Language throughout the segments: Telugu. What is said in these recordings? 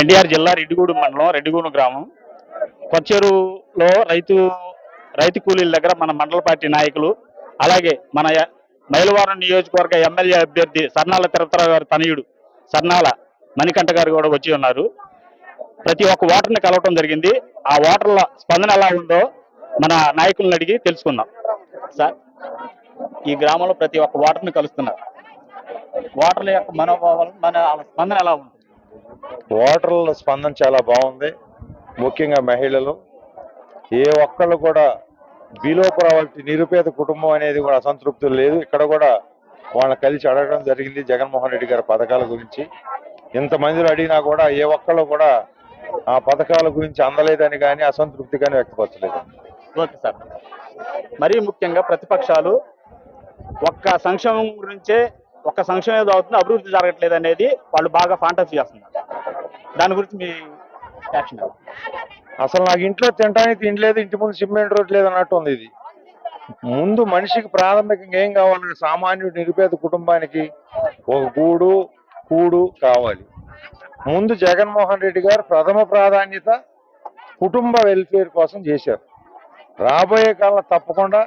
ఎన్టీఆర్ జిల్లా రెడ్డిగూడెం మండలం రెడ్డిగూడెం గ్రామం. కొచ్చేరులో రైతు రైతు కూలీల దగ్గర మన మండల పార్టీ నాయకులు అలాగే మన య- మైలవరం నియోజకవర్గ ఎమ్మెల్యే అభ్యర్థి సర్నాల తిరుపతిరావు గారి తనయుడు సర్నాల మణికంఠ గారు కూడా వచ్చి ఉన్నారు. ప్రతి ఒక్క ఓటర్ని కలవటం జరిగింది. ఆ ఓటర్ల స్పందన ఎలా ఉందో మన నాయకులను అడిగి తెలుసుకుందాం. సార్ ఈ గ్రామంలో ప్రతి ఒక్క ఓటర్ని కలుస్తున్నారు. ఓటర్ల యొక్క మనోభావాలు మన స్పందన ఎలా ఉంది? ఓటర్ల స్పందన చాలా బాగుంది. ముఖ్యంగా మహిళలు. ఏ ఒక్కళ్ళు కూడా బిలో ప్రావర్టీ నిరుపేద కుటుంబం అనేది కూడా అసంతృప్తి లేదు. ఇక్కడ కూడా వాళ్ళని కలిసి అడగడం జరిగింది జగన్మోహన్ రెడ్డి గారి పథకాల గురించి. ఇంతమందిలో అడిగినా కూడా ఏ ఒక్కళ్ళు కూడా ఆ పథకాల గురించి అందలేదని కానీ అసంతృప్తి కానీ వ్యక్తపరచలేదు. Okay sir. మరీ ముఖ్యంగా ప్రతిపక్షాలు ఒక్క సంక్షేమం గురించే ఒక్క సంక్షేమం ఏదో అవుతుంది అభివృద్ధి జరగట్లేదు అనేది వాళ్ళు బాగా ఫాంటసీ చేస్తున్నారు. దాని గురించి మీ యాక్షన్ అసలు నాకు ఇంట్లో తినడానికి తినలేదు ఇంటి ముందు సిమెంట్ రోడ్ లేదు అన్నట్టు ఉంది ఇది. ముందు మనిషికి ప్రాథమికంగా ఏం కావాలంటే సామాన్యుడు నిరుపేద కుటుంబానికి ఒక గూడు కూడు కావాలి. ముందు జగన్మోహన్ రెడ్డి గారు ప్రథమ ప్రాధాన్యత కుటుంబ వెల్ఫేర్ కోసం చేశారు. రాబోయే కాలం తప్పకుండా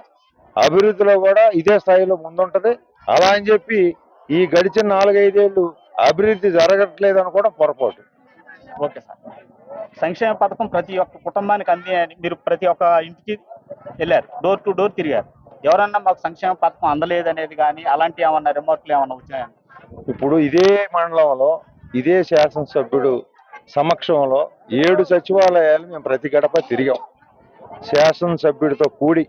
అభివృద్ధిలో కూడా ఇదే స్థాయిలో ముందుంటది. అలా అని చెప్పి ఈ గడిచిన నాలుగైదేళ్ళు అభివృద్ధి జరగట్లేదని కూడా పొరపాటు. Okay sir. సంక్షేమ పథకం ప్రతి ఒక్క కుటుంబానికి అంది అని మీరు ప్రతి ఒక్క ఇంటికి వెళ్ళారు. డోర్ టు డోర్ తిరిగారు. ఎవరన్నా మాకు సంక్షేమ పథకం అందలేదు అనేది కానీ అలాంటి ఏమన్నా రిమోట్లు ఏమన్నా వచ్చాయని ఇప్పుడు ఇదే మండలంలో ఇదే శాసనసభ్యుడు సమక్షంలో ఏడు సచివాలయాలు మేము ప్రతి గడప తిరిగాం. శాసనసభ్యుడితో కూడి.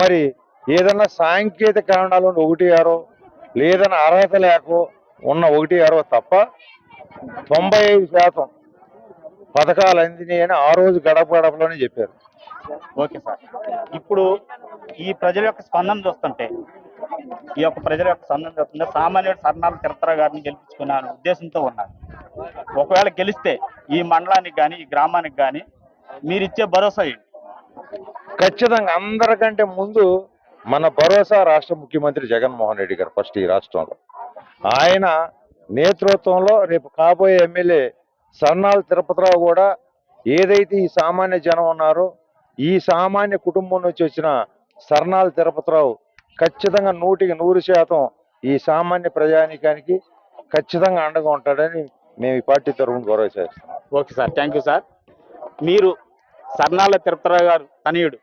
మరి ఏదన్నా సాంకేతిక కారణాలు ఒకటి ఆరో లేదన్నా అర్హత లేకో ఉన్న ఒకటి ఆరో తప్ప తొంభై ఐదు శాతం పథకాలు అందినాయి అని ఆ రోజు గడప గడపలోనే చెప్పారు. Okay sir. ఇప్పుడు ఈ ప్రజల యొక్క స్పందన చూస్తుంటే ఈ యొక్క ప్రజల యొక్క స్పందన చూస్తుంటే సామాన్యుడు సర్నాల తిరుత్తర గారిని గెలిపించుకున్నాను ఉద్దేశంతో ఉన్నారు. ఒకవేళ గెలిస్తే ఈ మండలానికి కానీ ఈ గ్రామానికి కానీ మీరు ఇచ్చే భరోసా ఖచ్చితంగా అందరికంటే ముందు మన భరోసా రాష్ట్ర ముఖ్యమంత్రి జగన్మోహన్ రెడ్డి గారు ఫస్ట్ ఈ రాష్ట్రంలో. ఆయన నేతృత్వంలో రేపు కాబోయే ఎమ్మెల్యే సన్నాల తిరుపతిరావు కూడా ఏదైతే ఈ సామాన్య జనం ఉన్నారో ఈ సామాన్య కుటుంబం నుంచి వచ్చిన సర్నాల తిరుపతిరావు ఖచ్చితంగా నూటికి నూరు శాతం ఈ సామాన్య ప్రజానీకానికి ఖచ్చితంగా అండగా ఉంటాడని మేము ఈ పార్టీ తరఫున గౌరవ చేస్తాం okay sir thank you sir. మీరు సర్నాల తిరుపతిరావు గారు తనయుడు.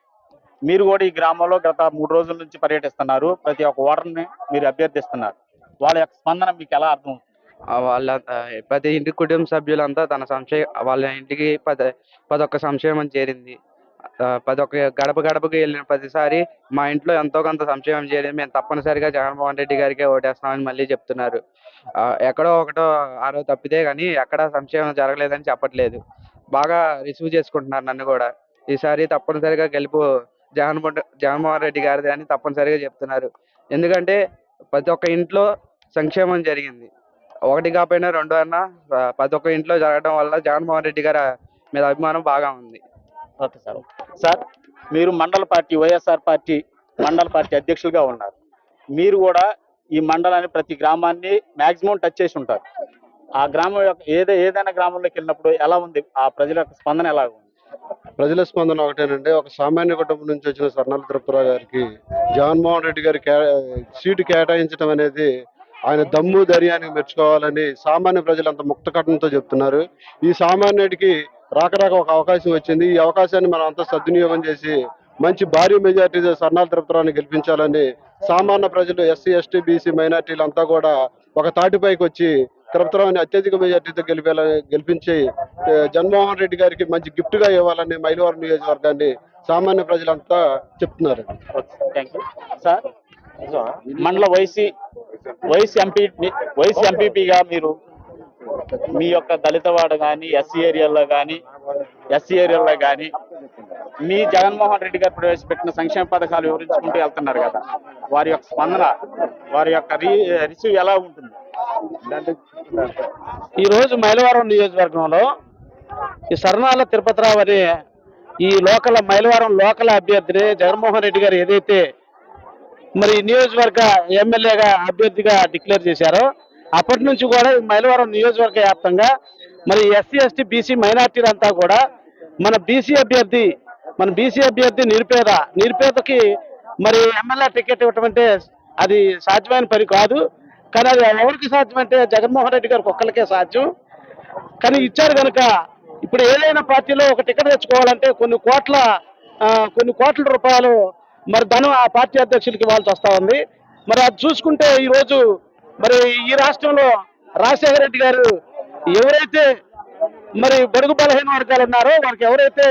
మీరు కూడా ఈ గ్రామంలో గత మూడు రోజుల నుంచి పర్యటిస్తున్నారు. ప్రతి ఒక్క ఓటర్ని మీరు అభ్యర్థిస్తున్నారు. వాళ్ళ యొక్క స్పందన మీకు ఎలా అర్థం వాళ్ళ ప్రతి ఇంటి కుటుంబ సభ్యులంతా తన సంశయ వాళ్ళ ఇంటికి పద పదొక్క సంక్షేమం చేరింది. ఆ, గడప గడపకి వెళ్ళిన ప్రతిసారి మా ఇంట్లో ఎంతో కొంత సంక్షేమం చేయలేదు మేము తప్పనిసరిగా జగన్మోహన్ రెడ్డి గారికే ఓటేస్తామని మళ్ళీ చెప్తున్నారు. ఎక్కడో ఒకటో ఆరో తప్పితే కానీ ఎక్కడ సంక్షేమం జరగలేదని చెప్పట్లేదు. బాగా రిసీవ్ చేసుకుంటున్నారు నన్ను కూడా. ఈసారి తప్పనిసరిగా గెలుపు జగన్ జగన్మోహన్ రెడ్డి గారిది అని తప్పనిసరిగా చెప్తున్నారు. ఎందుకంటే ప్రతి ఒక్క ఇంట్లో సంక్షేమం జరిగింది. ఒకటి కాకపోయినా రెండు అన్నా ప్రతి ఒక్క ఇంట్లో జరగడం వల్ల జగన్మోహన్ రెడ్డి గారి మీద అభిమానం బాగా ఉంది. ఓకే సార్ సార్ మీరు మండల పార్టీ వైఎస్ఆర్ పార్టీ మండల పార్టీ అధ్యక్షులుగా ఉన్నారు. మీరు కూడా ఈ మండలాన్ని ప్రతి గ్రామాన్ని మాక్సిమం టచ్ చేసి ఉంటారు. ఆ గ్రామం యొక్క ఏదో ఏదైనా గ్రామంలోకి వెళ్ళినప్పుడు ఎలా ఉంది? ఆ ప్రజల యొక్క స్పందన ఎలా ఉంది ప్రజల స్పందన ఒకటేనండి. ఒక సామాన్య కుటుంబం నుంచి వచ్చిన స్వర్ణాల తిరుపతిరావు గారికి జగన్మోహన్ రెడ్డి గారి కే- సీటు కేటాయించడం అనేది ఆయన దమ్ము ధైర్యానికి మెచ్చుకోవాలని సామాన్య ప్రజలు అంత ముక్తకటంతో చెప్తున్నారు. ఈ సామాన్యుడికి రాకరాక ఒక అవకాశం వచ్చింది. ఈ అవకాశాన్ని మనం అంతా సద్వినియోగం చేసి మంచి భారీ మెజార్టీతో స్వర్ణాల తిరుపతిరావుని గెలిపించాలని సామాన్య ప్రజలు ఎస్సీ ఎస్టీ బీసీ మైనార్టీలు అంతా కూడా ఒక తాటిపైకి వచ్చి తిరుపతిరావుని అత్యధిక మెజార్టీతో గెలిపేలా గెలిపించి జగన్మోహన్ రెడ్డి గారికి మంచి గిఫ్ట్గా ఇవ్వాలని మైలవరం నియోజకవర్గాన్ని సామాన్య ప్రజలంతా చెప్తున్నారు. సార్ మండల వైసీ వైసీ ఎంపీ వైసీ ఎంపీపీగా మీరు మీ యొక్క దళితవాడ కానీ ఎస్సీ ఏరియాలో కానీ ఎస్సీ ఏరియాలో కానీ మీ జగన్మోహన్ రెడ్డి గారు ప్రవేశపెట్టిన సంక్షేమ పథకాలు వివరించుకుంటూ వెళ్తున్నారు కదా. వారి యొక్క స్పందన వారి యొక్క రిసీవ్ ఎలా ఉంటుంది? ఈ రోజు మైలవరం నియోజకవర్గంలో ఈ సర్నాల తిరుపతిరావు అనే ఈ లోకల్ మైలవరం లోకల్ అభ్యర్థిని జగన్మోహన్ రెడ్డి గారు ఏదైతే మరి ఈ నియోజకవర్గ ఎమ్మెల్యేగా అభ్యర్థిగా డిక్లేర్ చేశారో అప్పటి నుంచి కూడా మైలవరం నియోజకవర్గ వ్యాప్తంగా మరి ఎస్సీ ఎస్టీ బీసీ మైనార్టీలంతా కూడా మన బీసీ అభ్యర్థి మన బీసీ అభ్యర్థి నిరుపేద నిరుపేదకి మరి ఎమ్మెల్యే టికెట్ ఇవ్వటం అంటే అది సాధ్యమైన పని కాదు. కానీ అది ఎవరికి సాధ్యమంటే జగన్మోహన్ రెడ్డి గారికి ఒక్కరికే సాధ్యం. కానీ ఇచ్చారు కనుక ఇప్పుడు ఏదైనా పార్టీలో ఒక టికెట్ తెచ్చుకోవాలంటే కొన్ని కోట్ల కొన్ని కోట్ల రూపాయలు మరి ధనం ఆ పార్టీ అధ్యక్షులకి ఇవ్వాల్సి వస్తా ఉంది. మరి అది చూసుకుంటే ఈరోజు మరి ఈ రాష్ట్రంలో రాజశేఖర రెడ్డి గారు ఎవరైతే మరి బడుగు బలహీన వర్గాలు ఉన్నారో వాళ్ళకి ఎవరైతే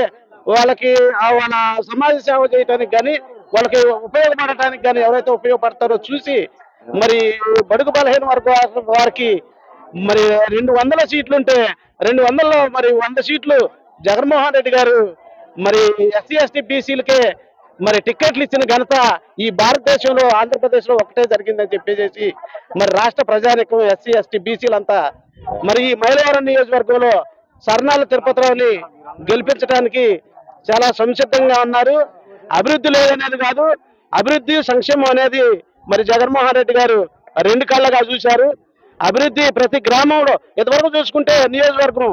వాళ్ళకి ఆ వాళ్ళ సమాజ సేవ చేయడానికి కానీ వాళ్ళకి ఉపయోగపడటానికి కానీ ఎవరైతే ఉపయోగపడతారో చూసి మరి బడుగు బలహీన వర్గ వారికి మరి రెండు వందల సీట్లు ఉంటే రెండు వందల్లో మరి వంద సీట్లు జగన్మోహన్ రెడ్డి గారు మరి ఎస్సీ ఎస్టీ బీసీలకే మరి టిక్కెట్లు ఇచ్చిన ఘనత ఈ భారతదేశంలో ఆంధ్రప్రదేశ్లో ఒకటే జరిగిందని చెప్పేసి మరి రాష్ట్ర ప్రజానికం ఎస్సీ ఎస్టీ బీసీలంతా మరి ఈ మైలవరం నియోజకవర్గంలో సర్నాల తిరుపతిరావుని గెలిపించడానికి చాలా సంసిద్ధంగా ఉన్నారు. అభివృద్ధి లేదనేది కాదు అభివృద్ధి సంక్షేమం అనేది మరి జగన్మోహన్ రెడ్డి గారు రెండు కళ్ళగా చూశారు. అభివృద్ధి ప్రతి గ్రామంలో ఇంతవరకు చూసుకుంటే నియోజకవర్గం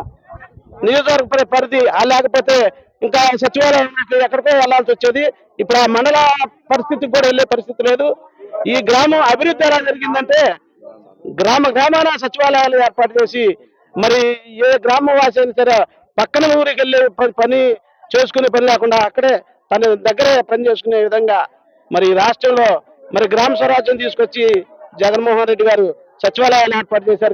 నియోజకవర్గ పరిధి లేకపోతే ఇంకా సచివాలయానికి ఎక్కడికో వెళ్ళాల్సి వచ్చేది. ఇప్పుడు ఆ మండల పరిస్థితికి కూడా వెళ్ళే పరిస్థితి లేదు. ఈ గ్రామం అభివృద్ధి ఎలా జరిగిందంటే గ్రామ గ్రామాన సచివాలయాలు ఏర్పాటు చేసి మరి ఏ గ్రామ వాసి అయినా సరే పక్కన ఊరికి వెళ్ళే పని చేసుకునే పని లేకుండా అక్కడే తన దగ్గరే పని చేసుకునే విధంగా మరి రాష్ట్రంలో మరి గ్రామ స్వరాజ్యం తీసుకొచ్చి జగన్మోహన్ రెడ్డి గారు సచివాలయాలు ఏర్పాటు చేశారు.